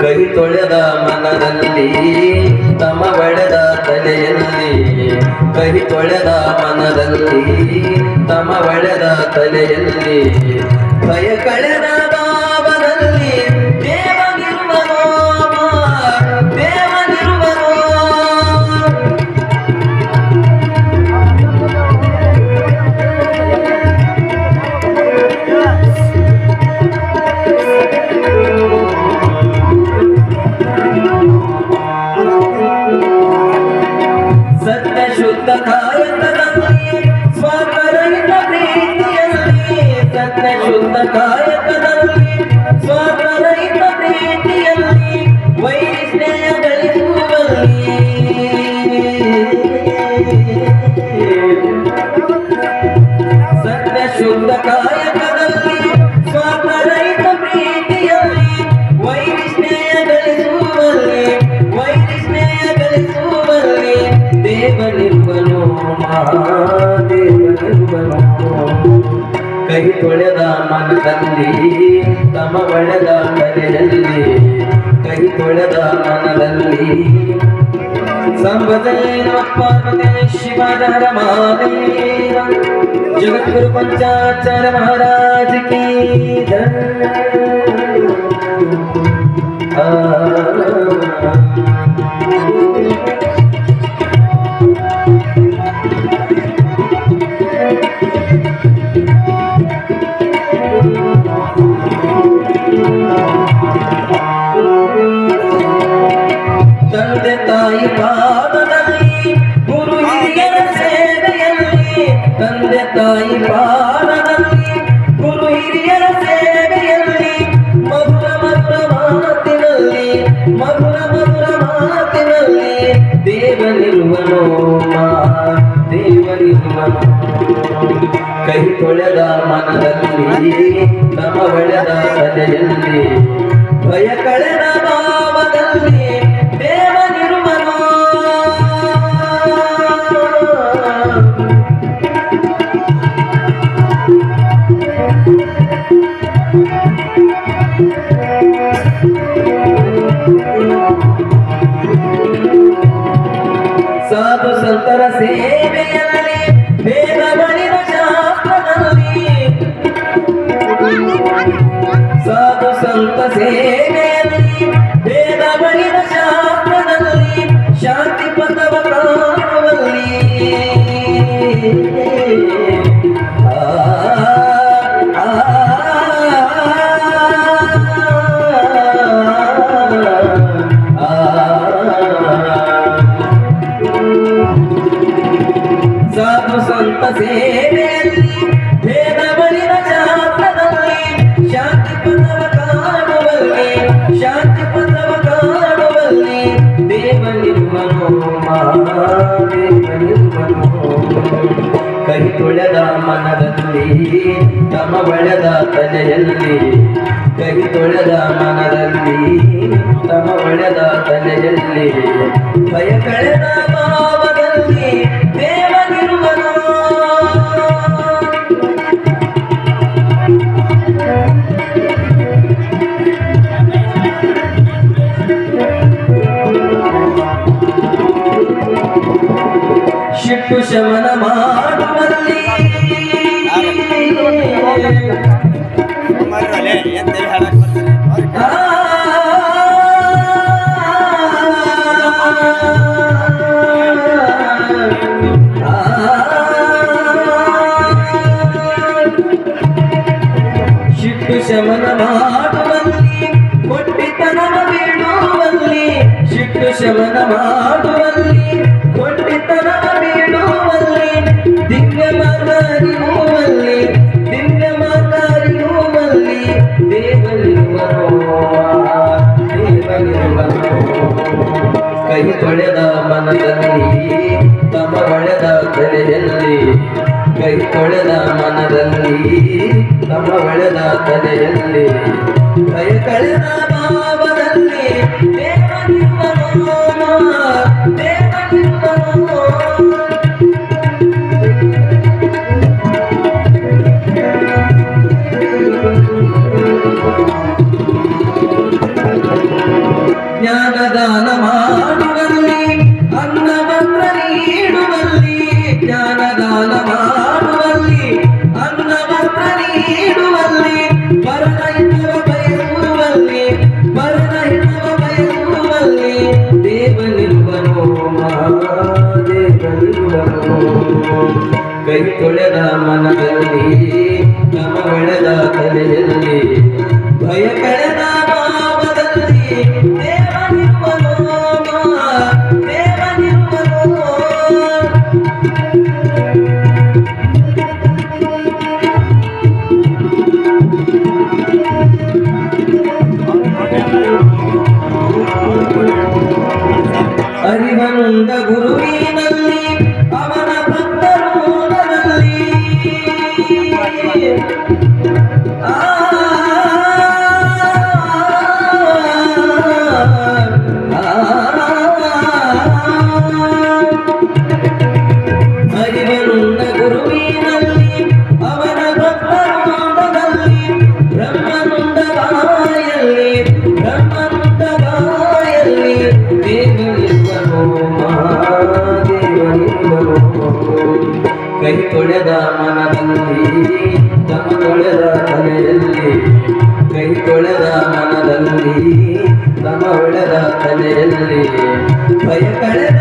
ಕೈ ತೊಳೆದ ಮನದಲ್ಲಿ ತಮ ಒಡೆದ ತಲೆಯಲ್ಲಿ. ಕೈ ತೊಳೆದ ಮನದಲ್ಲಿ ತಮ ಒಡೆದ ತಲೆಯಲ್ಲಿ. ಭಯ ಕಳೆದ ತೊಳೆದ ಮನದಲ್ಲಿ, ತಮ ಒಳೆದ ಮನೆಯಲ್ಲಿ, ಕೈ ತೊಳೆದ ಮನದಲ್ಲಿ. ಸಂಬದೇನ ಶಿವನರ ಮಾದೇವ ಜಗದ್ಗುರು ಪಂಚಾಚಾರ ಮಹಾರಾಜ ಕೀ ಆ. ತಂದೆ ತಾಯಿ ಪಾದದಲ್ಲಿ ಗುರು ಹಿರಿಯರ ಸೇವೆಯಲ್ಲಿ. ತಂದೆ ತಾಯಿ ಪಾದದಲ್ಲಿ ಗುರು ಹಿರಿಯರ ಸೇವೆಯಲ್ಲಿ. ಕೈ ತೊಳೆದ ಮನದಲ್ಲಿ ನಮ ಒಳೆದ ತಲೆಯಲ್ಲಿ ಭಯ ಕಳೆದ ಭಾವದಲ್ಲಿ fazer. ಬೆಳೆದ ತಲೆಯಲ್ಲಿ ಕೈ ತೊಳೆದ ಮನದಲ್ಲಿ ತಮ ಬೆಳೆದ ತಲೆಯಲ್ಲಿ. ಭಯ ಕಳೆದ ಭಾವದಲ್ಲಿ ಶಿಟ್ಟು ಶಮನ ಮಾಡುವಲ್ಲಿ ಶಮನ ಮಾಡುವಲ್ಲಿ ಕೊಟ್ಟಿತನವ ಬೇಡುವಲ್ಲಿ ಶಿಟ್ಟು ಶಮನ ಮಾಡುವಲ್ಲಿ ಕೊಟ್ಟಿತನವ ಬೇಡುವಲ್ಲಿ, ದಿವ್ಯ ಮಾತಾರಿಯುವಲ್ಲಿ ದಿವ್ಯ ಮಾತಾರಿಯುವಲ್ಲಿ ದೇವರಿರುವರೋ ದೇವರಿರುವರೋ ಕೈ ತೊಳೆದ ಮನದಲ್ಲಿ ತೊಳೆದ ಮನದಲ್ಲಿ ತಮ್ಮ ಒಳೆದ ತಲೆಯಲ್ಲಿ ಕೈ ಕಳೆದ ಬಾಬ ಕೈ ತೊಳೆದ ಮನದಲ್ಲಿ ನಮಗಳೆದ ತಲೆಯಲ್ಲಿ ಭಯ ಕೈ ತೊಳೆದ ಮನದಲ್ಲಿ ತಮ್ಮ ತೊಳೆದ ತಲೆಯಲ್ಲಿ. ಕೈ ತೊಳೆದ ಮನದಲ್ಲಿ ತಮ್ಮ ಒಳೆದ ತಲೆಯಲ್ಲಿ. ಭಯ ಕಳೆದ